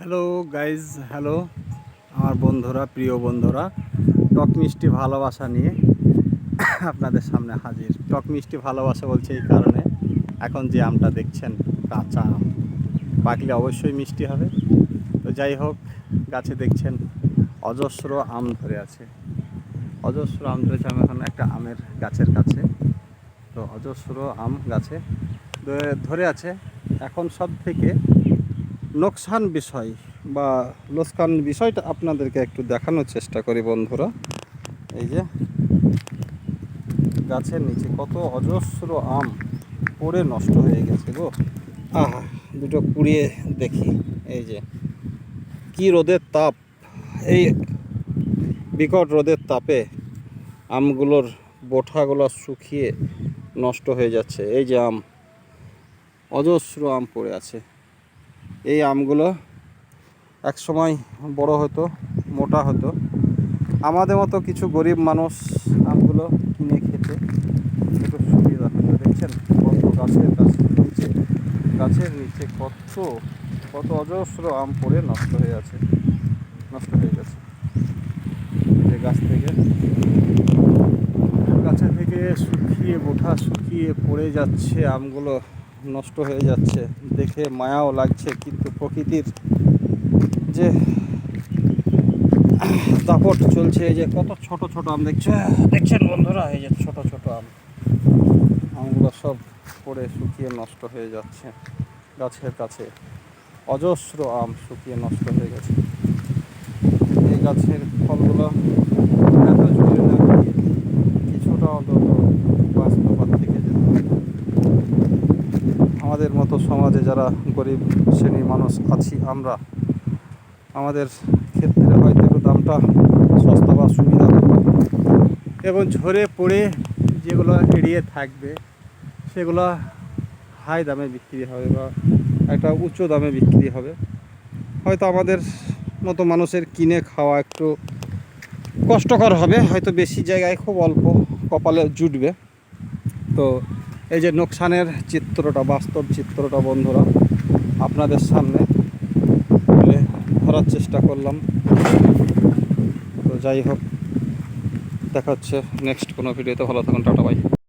Hello guys hello আমার বন্ধুরা, প্রিয় বন্ধুরা, টক মিষ্টি ভালোবাসা নিয়ে আপনাদের সামনে হাজির। টক মিষ্টি ভালোবাসা বলছে এই কারণে এখন যে আমটা দেখছেন, কাঁচা আম। পাকলে অবশ্যই মিষ্টি হবে। তো যাই হোক, গাছে দেখছেন, অজস্র আম ধরে আছে। অজস্র আম ধরেছে, আমি এখন একটা আমের গাছের কাছে। তো অজস্র আম গাছে ধরে- আছে। এখন সব থেকে লোকসান বিষয় বা লোকসান বিষয়টা আপনাদেরকে একটু দেখানোর চেষ্টা করি বন্ধুরা। এই যে গাছের নিচে কত অজস্র আম পড়ে নষ্ট হয়ে গেছে গো। আহা, দুটো কুড়িয়ে দেখি। এই যে কি রোদের তাপ। এই বিকট রোদের তাপে আমগুলোর বোঠাগুলো শুকিয়ে নষ্ট হয়ে যাচ্ছে। এই যে আম, অজস্র আম পড়ে আছে। এই আমগুলো এক সময় বড় হতো, মোটা হতো। আমাদের মতো কিছু গরিব মানুষ আমগুলো কিনে খেতে একটু সুবিধা হতো। দেখছেন কত গাছের গাছের নিচে গাছের নিচে কত কত অজস্র আম পড়ে নষ্ট হয়ে আছে, নষ্ট হয়ে গেছে। যে গাছ থেকে, গাছে থেকে শুকিয়ে বোঠা শুকিয়ে পড়ে যাচ্ছে আমগুলো। নষ্ট হয়ে যাচ্ছে। দেখে মায়াও লাগছে, কিন্তু প্রকৃতির যে দাপট চলছে এই যে কত ছোট ছোট আম দেখছে, দেখছেন বন্ধুরা, এই যে ছোট ছোট আম। আমগুলো সব পড়ে শুকিয়ে নষ্ট হয়ে যাচ্ছে গাছের কাছে। অজস্র আম শুকিয়ে নষ্ট হয়ে গেছে। এই গাছের ফলগুলো আমাদের মতো সমাজে যারা গরিব শ্রেণির মানুষ আছি আমরা, আমাদের ক্ষেত্রে হয়তো একটু দামটা সস্তা বা সুবিধা এবং ঝরে পড়ে যেগুলো এড়িয়ে থাকবে, সেগুলো হাই দামে বিক্রি হবে বা একটা উচ্চ দামে বিক্রি হবে। হয়তো আমাদের মতো মানুষের কিনে খাওয়া একটু কষ্টকর হবে, হয়তো বেশি জায়গায় খুব অল্প কপালে জুটবে। তো এই যে নোকসানের চিত্রটা, বাস্তব চিত্রটা বন্ধুরা, আপনাদের সামনে তুলে ধরার চেষ্টা করলাম। তো যাই হোক দেখাচ্ছে নেক্সট কোনো ভিডিওতে। ভালো থাকুন, টাটা বাই